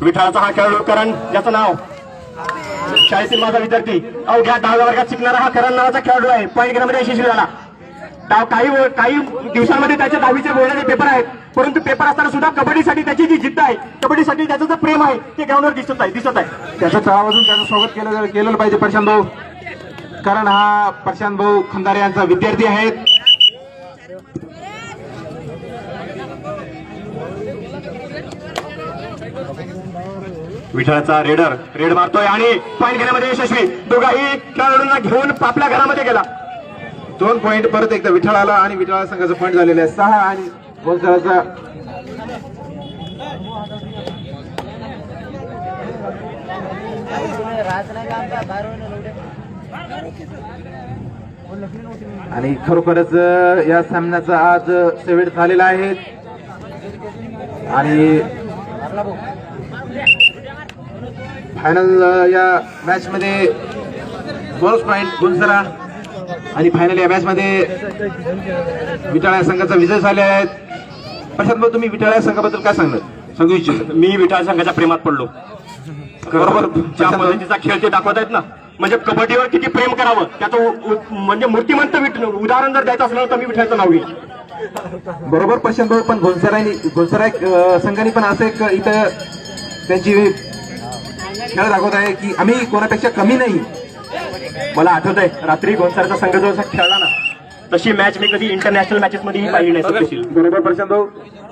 विठाळाचा हा खेळाडू करण याचं नाव. शाळेतील माझा विद्यार्थी अवघ्या दहाव्या वर्गात शिकणारा हा करण नावाचा खेळाडू आहे. पॉईंट घेण्यामध्ये यशस्वी झाला. डाव काही काही दिवसांमध्ये त्याच्या दहावीचे बोलण्याचे पेपर आहेत. परंतु पेपर असताना सुद्धा कबड्डीसाठी त्याची जी जिद्द आहे कबड्डीसाठी त्याचं जे प्रेम आहे ते ग्राउंडवर दिसत आहे दिसत आहे. त्याचं तळावाजून त्याचं स्वागत केलं केलं पाहिजे प्रशांत भाऊ. कारण हा प्रशांत भाऊ खंदारे यांचा विद्यार्थी आहेत. विठाळाचा रेडर रेड मारतोय आणि पॉईंट घेण्यामध्ये यशस्वी. दोघाही खेळाडूंना घेऊन आपल्या घरामध्ये गेला. दोन पॉईंट परत एकदा विठाळाला आणि विठळा संघाचं पॉईंट झालेला आहे. सहा आणि गोलंदाजाचा आणि खरोखरच या सामन्याचा आज सेवेट झालेला आहे. आणि फायनल या मॅच मध्ये बोनस पॉईंट गुणसरा आणि फायनल या मॅच मध्ये विटाळा संघाचा विजय झाले आहेत प्रशांत भाऊ तुम्ही विटाळा संघाबद्दल काय सांगणार? सांगू इच्छित. मी विठाळ संघाच्या प्रेमात पडलो. बरोबर? ज्या पद्धतीचा खेळ ते दाखवत आहेत ना म्हणजे कबड्डीवर किती प्रेम करावं त्याचं म्हणजे मूर्तिमंत उदाहरण जर द्यायचं असलं तर मी विठ्ठलाचं नाव घेईल बरोबर प्रशांत भाऊ पण घोलसरानी घोलसरा अं, संघाने पण असं एक इथं त्यांची खेळ दाखवत आहे की आम्ही कोणापेक्षा कमी नाही. मला आठवत आहे रात्री गोंसारचा संघ जो असा खेळला ना तशी मॅच मी कधी इंटरनॅशनल मॅचेस मध्येही पाहिली नाही सत्यशील बरोबर प्रशांत भाऊ.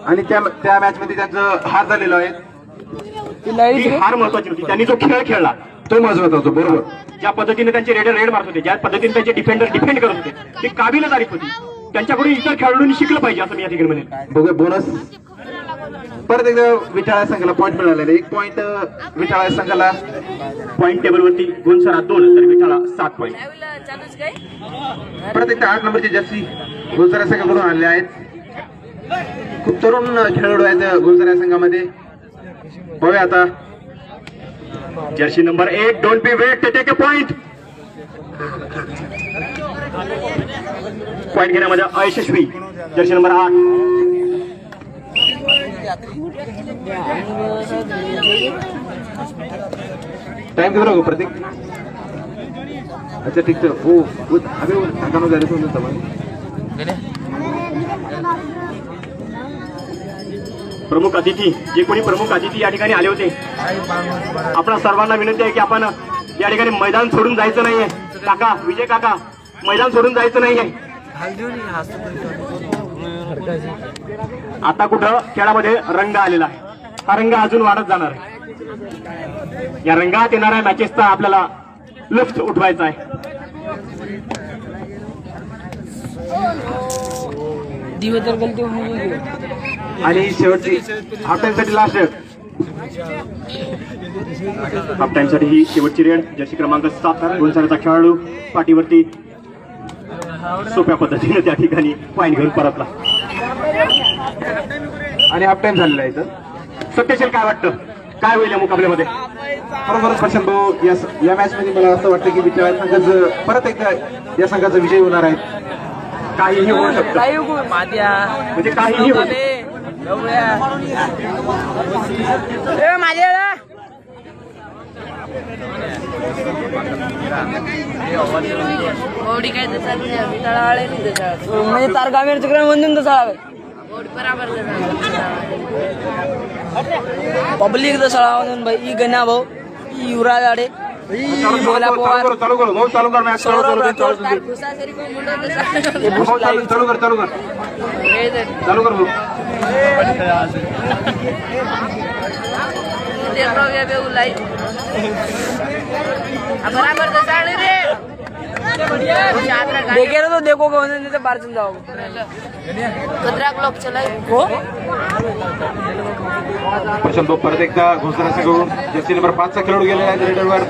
आणि त्या त्या मॅच मध्ये त्यांचं हार झालेलं आहे. ही हार महत्वाची होती. त्यांनी जो खेळ खेळला तो महत्त्वाचा होतो बरोबर. ज्या पद्धतीने त्यांचे रेडर रेड मारत होते ज्या पद्धतीने त्यांचे डिफेंडर डिफेंड करत होते ती काबिल तारीफ होती. त्यांच्याकडून इतर खेळाडूंनी शिकलं पाहिजे असं मी या ठिकाणी म्हणेन. बघूया बोनस परत एकदा विठाळा संघाला पॉईंट मिळालेला. एक पॉईंट विठाळा संघाला पॉईंट टेबलवरती गुणसरा दोन तर विठाला सात पॉईंट परत एकदा आठ नंबरची जर्सी गुलझरा संघाकडून आणले आहेत. खूप तरुण खेळाडू आहेत गुलझरा संघामध्ये. बघूया आता. जर्सी नंबर एक don't be wait take a point point घेण्यामध्ये अयशस्वी. जर्सी नंबर आठ. टाइम किती राहू प्रतीक? अच्छा ठीक आहे. हो हो, अबे वो थकानो तुम्हाला प्रमुख अतिथी. जे कोणी प्रमुख अतिथी या ठिकाणी आले होते आपण सर्वांना विनंती आहे की आपण या ठिकाणी मैदान सोडून जायचं नाहीये. काका विजय काका मैदान सोडून जायचं नाहीये. आता कुठं खेळामध्ये रंग आलेला आहे. हा रंग अजून वाढत जाणार आहे. या रंगात येणाऱ्या मॅचेसचा आपल्याला लुफ्त उठवायचा आहे. दिवस तर गलती आणि शेवटची हाफ टाइमसाठी लास्ट हाफ टाइमसाठी ही शेवटची रेड जर्सी क्रमांक सात गुणसाराचा खेळाडू पाठीवरती सोप्या पद्धतीने त्या ठिकाणी पॉईंट घेऊन परतला. आणि हाफ टाइम झालेला आहे इथं. सत्यशील काय वाटतं? काय होईल या मुकाबल्यामध्ये? बरोबर प्रशांत भाऊ या या मॅच मध्ये मला असं वाटतं की विचार संघाचं परत एकदा या संघाचा विजय होणार आहे. काहीही होऊ शकतं. म्हणजे काहीही होऊ माझ्या ओडी काय तर चालू आहे विटाळा आळे नाही त्याच्या म्हणजे तार गामेर तिकडे म्हणून तर चालावे ओडी बराबर पब्लिक तर सळा म्हणून बाई ई गण्या भाऊ ई युवराज आडे ई चालू भोला करू, चालू पवार करू चालू करू भाऊ चालू कर मॅच चालू सौरभ करू चालू राठोड, तार करू घुसा सरी कोण म्हणलं तर हे भाऊ चालू चालू कर चालू कर हे तर चालू कर भाऊ ते प्रव्या बेऊ लाई. बराबर तर चालू रे देखे तो देखो को नहीं तो बाहर चल जाओ. खतरा क्लॉक चलाए. को? प्रशांत भाऊ परत एकदा घोषणा संघाकडून जर्सी नंबर पाचचा खेळाडू गेलेला आहे रेडरवर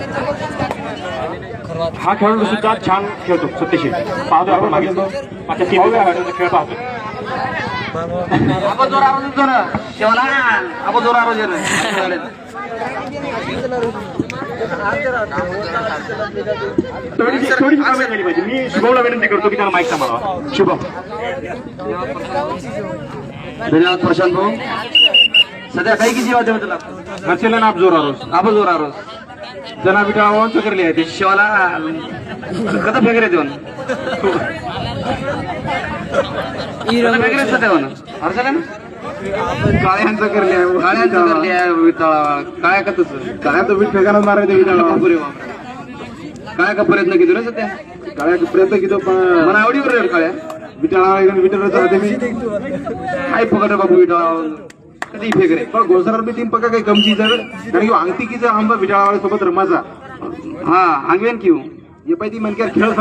हा खेळाडू सुद्धा छान खेळतो सत्यशील. पाहतो आपण मागे. मागच्या तीन खेळ पाहतो. आपण जोर आवाज ना शेवला आपण जोर आवाज कामे झाली पाहिजे मी शुभमला विनंती करतो की त्याला माईक सांभाळावा शुभम. धन्यवाद प्रशांत भाऊ सध्या काही किती वाजता तुला हर्षेला नाप जोर आरोस आपण जोर आरोस जना बिटा वंच करली आहे ते शिवाला कथा फेकरे देऊन. कथा फेकरे सध्या म्हणून हर्षला ना? काळ्यांचं करली आहे काळ्यांचं करली आहे विटाळा काय का तसं काळ्या तर वीट फेकानच मारायचं विटाला बापरे बाप. काय का प्रयत्न किती रे सध्या? काळ्या प्रयत्न किती? पण मला आवडीवर रे काळ्या. विटाळा विटाळ चालते मी काय पकड बाबू विटाळा कधी फेकरे पण घोसरावर बी तीन पक्का काही कमची कारण की अंगतिकीचा आंबा विटाळा सोबत रमाचा. हा अंगवेन किव हे पाहिजे मनक्यार खेळ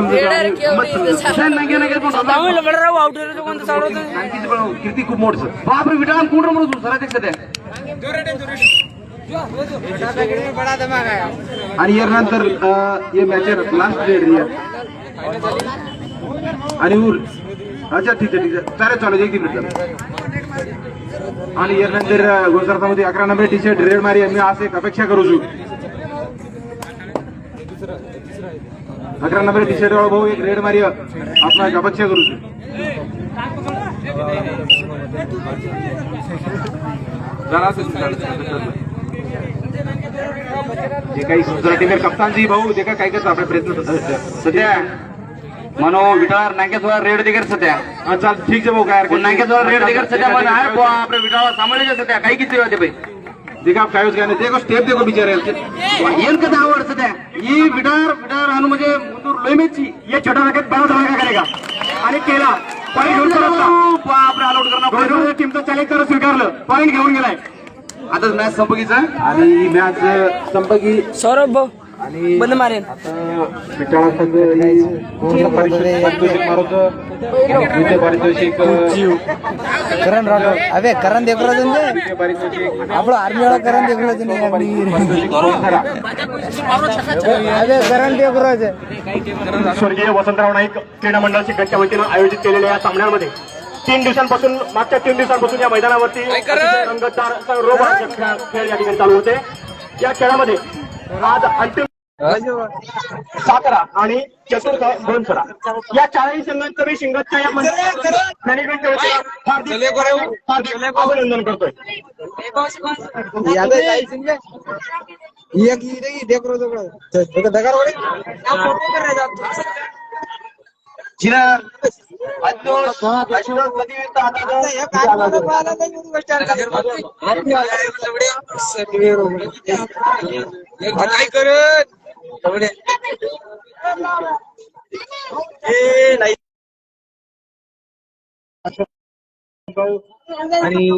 चालवतं कीर्ती खूप मोठं बापरे विटाळा कोण म्हणून सरा सध्या आणि यानंतर हे मॅचर लास्ट डेट रिया आणि उर अच्छा ठीक आहे ठीक आहे चालेल चालेल एक मिनिट आणि यानंतर गोसरतामध्ये अकरा नंबर टी शर्ट रेड मारी मी आज एक अपेक्षा करू છું। अकरा नंबर टी शर्ट वाળો भाऊ एक रेड मारी आपण एक अपेक्षा करू છું जरा जे काही टीमेर कप्तानजी भाऊ जे काही काय करतो आपले प्रयत्न सध्या मनो विटाळा नाक्याचा रेड दिगर सध्या. चाल ठीक आहे भाऊ काय. नाक्याचा रेड दिगर सध्या आपल्या विटाळा सांभाळले सध्या काही किती होते बाई देखो आप कायच गाणे देखो स्टेप देखो बिचारे ಏನ್ ಕಥೆ आवड सध्या ಈ विटार विटार अनु म्हणजे मुंदूर लोयमेची ये छोटा रॅकेट बड़ा धमाका करेगा आणि केला पॉईंट घेऊन परतला. बापरे आलोट करणं गोलरवरच्या टीमचं चॅलेंज करून स्वीकारलं पॉईंट घेऊन गेलाय आता मॅच संपकीचा आणि ही मॅच संपकी सौरभ भाऊ आणि बंद मारेन. विटाळा संघ ही पूर्ण पारितोषिक पारितोषिक मारवतो विजय पारितोषिक करण राठोड. अबे करण देखो रहा तुमने विजय पारितोषिक आपलो आर्मी वाला करण गोंधरा. अबे करण देखो रहा थे स्वर्गीय वसंतराव नाईक क्रीडा मंडळ चिकटच्या वतीनं आयोजित केलेल्या या सामन्यांमध्ये तीन दिवसांपासून मागच्या तीन दिवसांपासून या मैदानावरती रंगतदार खेळ खेळ या ठिकाणी चालू होते. या खेळामध्ये आज अंतिम सातारा आणि चतुर्थ गोंधरा या चारही संघांचं मी शिंगतच्या या हार्दिक हार्दिक अभिनंदन करतोय. याद है ये की रे देखो रहा तो देखो दगार वाले जिना अजून अजून कधी काय करत आणि